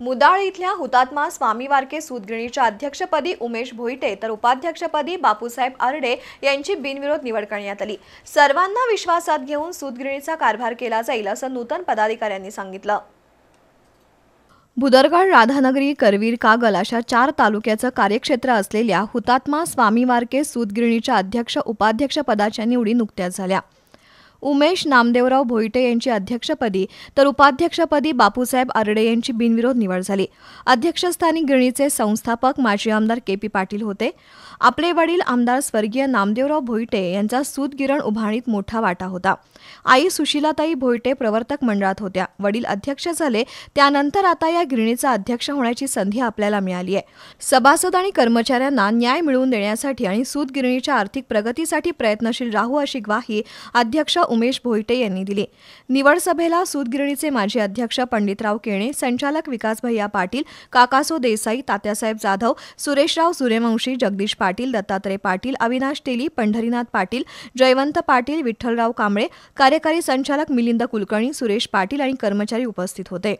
मुदाळ इथल्या हुतात्मा स्वामी वारके सूतगिरणीच्या अध्यक्षपदी उमेश भोईटे तर उपाध्यक्षपदी बापूसाहेब आर्डे यांची बिनविरोध निवड करण्यात आली. सर्वांना विश्वासात घेऊन सूतगिरणीचा कारभार केला जाईल असं नूतन पदाधिकाऱ्यांनी सांगितलं. भुदरगड राधानगरी करवीर कागल अशा चार तालुक्याचं कार्यक्षेत्र असलेल्या हुतात्मा स्वामी वारके सूतगिरणीच्या अध्यक्ष उपाध्यक्ष पदाच्या निवडी नुकत्याच झाल्या. उमेश नामदेवराव भोईटे यांची अध्यक्षपदी तर उपाध्यक्षपदी बापूसाहेब आर्डे यांची बिनविरोध निवड झाली. अध्यक्षस्थानी गिरणीचे संस्थापक माजी आमदार के पी पाटील होते. आपले वडील आमदार स्वर्गीय नामदेवराव भोईटे यांचा सूतगिरण उभारणीत मोठा वाटा होता. आई सुशीलाताई भोईटे प्रवर्तक मंडळात होत्या. वडील अध्यक्ष झाले. त्यानंतर आता या गिरणीचा अध्यक्ष होण्याची संधी आपल्याला मिळाली आहे. सभासद आणि कर्मचाऱ्यांना न्याय मिळवून देण्यासाठी आणि सूतगिरणीच्या आर्थिक प्रगतीसाठी प्रयत्नशील राहू अशी ग्वाही अध्यक्ष उमेश भोईटे यांनी दिली. निवड सभेला सूतगिरणीचे माजी अध्यक्ष पंडितराव केणे संचालक विकास भैया पाटील काकासो देसाई तात्यासाहेब जाधव सुरेशराव सूर्यवंशी जगदीश पाटील दत्तात्रय पाटील अविनाश तेली पंढरीनाथ पाटील जयवंत पाटील विठ्ठलराव कांबळे कार्यकारी संचालक मिलिंद कुलकर्णी सुरेश पाटील आणि कर्मचारी उपस्थित होते.